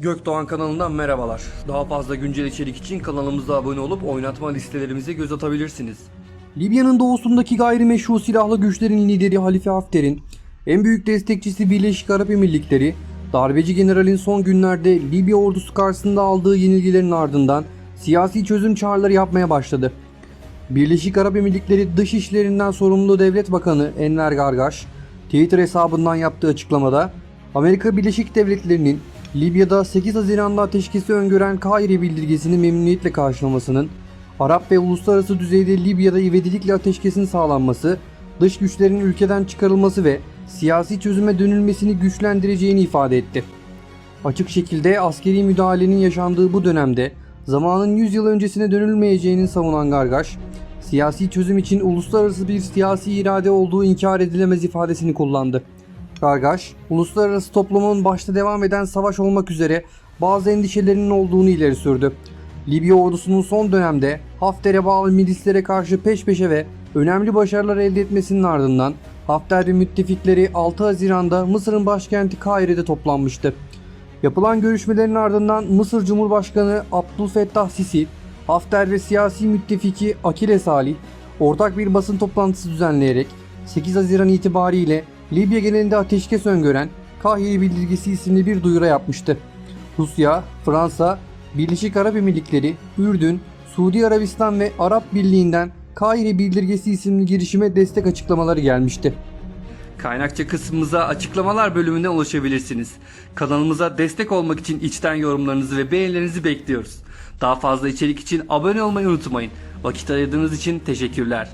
Gökdoğan kanalından merhabalar. Daha fazla güncel içerik için kanalımıza abone olup oynatma listelerimize göz atabilirsiniz. Libya'nın doğusundaki gayrimeşru silahlı güçlerin lideri Halife Hafter'in en büyük destekçisi Birleşik Arap Emirlikleri, darbeci generalin son günlerde Libya ordusu karşısında aldığı yenilgilerin ardından siyasi çözüm çağrıları yapmaya başladı. Birleşik Arap Emirlikleri Dış İşlerinden sorumlu Devlet Bakanı Enver Gargaş, Twitter hesabından yaptığı açıklamada Amerika Birleşik Devletleri'nin Libya'da 8 Haziran'da ateşkesi öngören Kahire bildirgesini memnuniyetle karşılamasının, Arap ve uluslararası düzeyde Libya'da ivedilikle ateşkesin sağlanması, dış güçlerin ülkeden çıkarılması ve siyasi çözüme dönülmesini güçlendireceğini ifade etti. Açık şekilde askeri müdahalenin yaşandığı bu dönemde zamanın 100 yıl öncesine dönülmeyeceğini savunan Gargaş, siyasi çözüm için uluslararası bir siyasi irade olduğu inkar edilemez ifadesini kullandı. Gargaş, uluslararası toplumun başta devam eden savaş olmak üzere bazı endişelerinin olduğunu ileri sürdü. Libya ordusunun son dönemde Hafter'e bağlı milislere karşı peş peşe ve önemli başarılar elde etmesinin ardından Hafter ve müttefikleri 6 Haziran'da Mısır'ın başkenti Kahire'de toplanmıştı. Yapılan görüşmelerin ardından Mısır Cumhurbaşkanı Abdülfettah Sisi, Hafter ve siyasi müttefiki Akile Salih ortak bir basın toplantısı düzenleyerek 8 Haziran itibariyle Libya genelinde ateşkes öngören Kahire Bildirgesi isimli bir duyuru yapmıştı. Rusya, Fransa, Birleşik Arap Emirlikleri, Ürdün, Suudi Arabistan ve Arap Birliği'nden Kahire Bildirgesi isimli girişime destek açıklamaları gelmişti. Kaynakça kısmımıza açıklamalar bölümüne ulaşabilirsiniz. Kanalımıza destek olmak için içten yorumlarınızı ve beğenilerinizi bekliyoruz. Daha fazla içerik için abone olmayı unutmayın. Vakit ayırdığınız için teşekkürler.